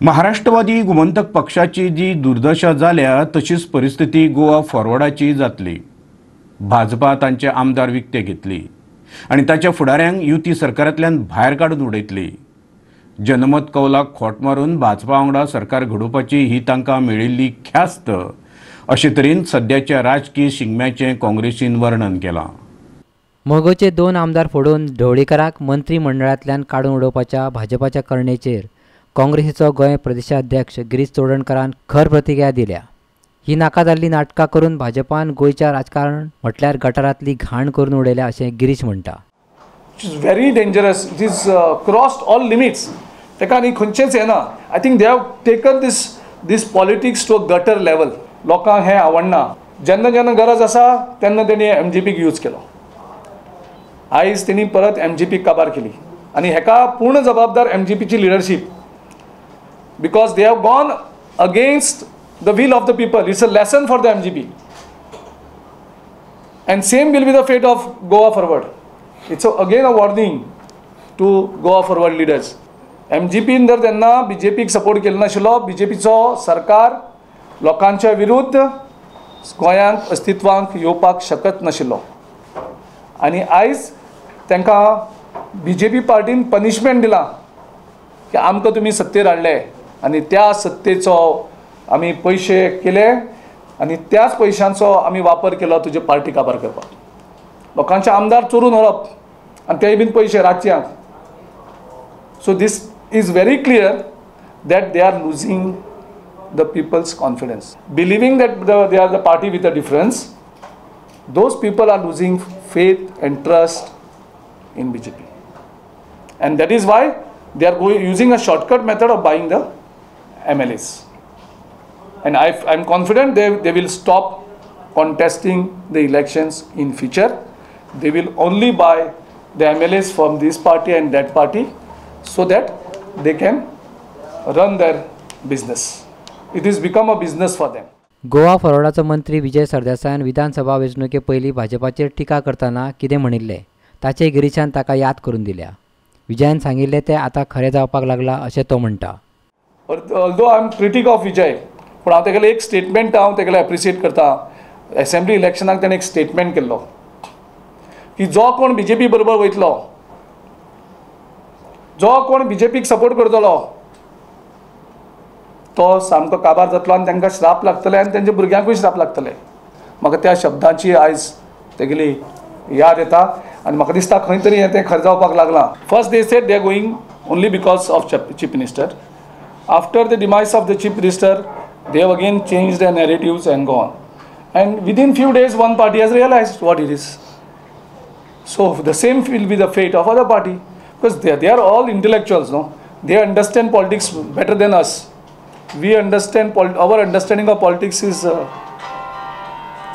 महाराष्ट्रवादी गोमंतक पक्षाची जी दुर्दशा जाल्या तशीच परिस्थिती गोवा फॉरवर्डाची जातली. भाजपा तांचे आमदार विकते घेतली आणि ताच्या फुडाऱ्यांक युती सरकारांतल्यान भायर काडून उडयतली. जनमत कौलाक खोट मारून भाजपा वांगडा सरकार घडोवपाची ही तांकां मेळिल्ली ख्यास्त अशे तरेन सद्याच्या राजकीय शिगम्याचें काँग्रेसीन वर्णन केलां. मोगोचे दोन आमदार फोडून ढवळीकराक मंत्रिमंडळांतल्यान काडून उडोवपाच्या भाजपाच्या करणेचेर काँग्रेसीचो गोंय प्रदेशाध्यक्ष गिरीश चोडणकरान खर प्रतिक्रिया दिल्या. ही नाका जाल्ली नाटकां करून भाजपान गोंयच्या राजकारण म्हटल्यार गटारांतली घाण करून उडयल्या अशें गिरीश म्हणटा. It is very dangerous it is crossed all limits ताका आनी न्ही खंयचेंच येना. I think they have taken this this politics to a gutter level लोकांक हें आवडना. जेन्ना जेन्ना गरज आसा तेन्ना तेणी एम जी पीक यूज केलो. आयज तेणी परत एम जी पीक काबार केली. आनी हेका पूर्ण जबाबदार M G Peechi leadership because they have gone against the will of the people it's a lesson for the M G P And same will be the fate of Goa Forward. It's a, again a warning to Goa Forward leaders. एमजीपीन जर तेन्ना B J पीक support केलो नाशिल्लो B J पीचो सरकार लोकांच्या विरुद्ध गोंयांत अस्तित्वांक येवपाक शकत नाशिल्लो आनी आयज तांकां बी जे पी पार्टीन पनिशमेंट दिलां की आमकां तुमी सत्तेर हाडले. आनी त्या सत्तेचो आमी पयशे केले आनी त्याच पयशांचो आमी वापर केलो तुजे पार्टी काबार करपाक. लोकांचे आमदार चोरून व्हरप आनी तेय बीन पयशे राज्यांक so this is very clear that they are losing the people's confidence believing that they are the party with a difference those people are losing faith and trust in B J P and that is why they are going, using a shortcut method of buying the MLAs. And I, am confident they, they will stop contesting the elections in future. They will only buy the MLAs from this party and that party so that they can run their business. It has become a business for them. Goa फॉरवर्डाचो मंत्री विजय सरदेसायान विधानसभा वेंचणुके पयलीं भाजपाचेर टिका करतना कितें म्हणिल्लें ताचे गिरीशान ताका याद करून दिल्या विजयान सांगिल्लें तें आतां खरें जावपाक लागलां अशें तो म्हणटा although I am critic of Vijay पूण हांव तेगेलें एक स्टेटमेंट हांव तेगेलें एप्रिशिएट करता एसेंब्ली इलेक्शनाक ताणें एक स्टेटमेंट केल्लो की जो कोण बी जे पी बरोबर वयतलो जो कोण बी जे पीक सपोर्ट करतलो तो सामको काबार जातलो आनी तांकां श्राप लागतले आनी तांच्या भुरग्यांकूय श्राप लागतले। म्हाका त्या शब्दांची आयज तेगेली याद येता आनी म्हाका दिसता खंय तरी हें तें खरें जावपाक लागलां। First they set they going only because of chief minister After the demise of the chief minister they have again changed their narratives and gone. And within few days, one party has realized what it is. So the same will be the fate of other party because they, they are all intellectuals, no? They understand politics better than us. We understand pol- our understanding of politics is uh,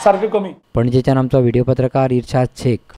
सारखं कमी पणजेच्यान आमचो video पत्रकार इर्शाद शेख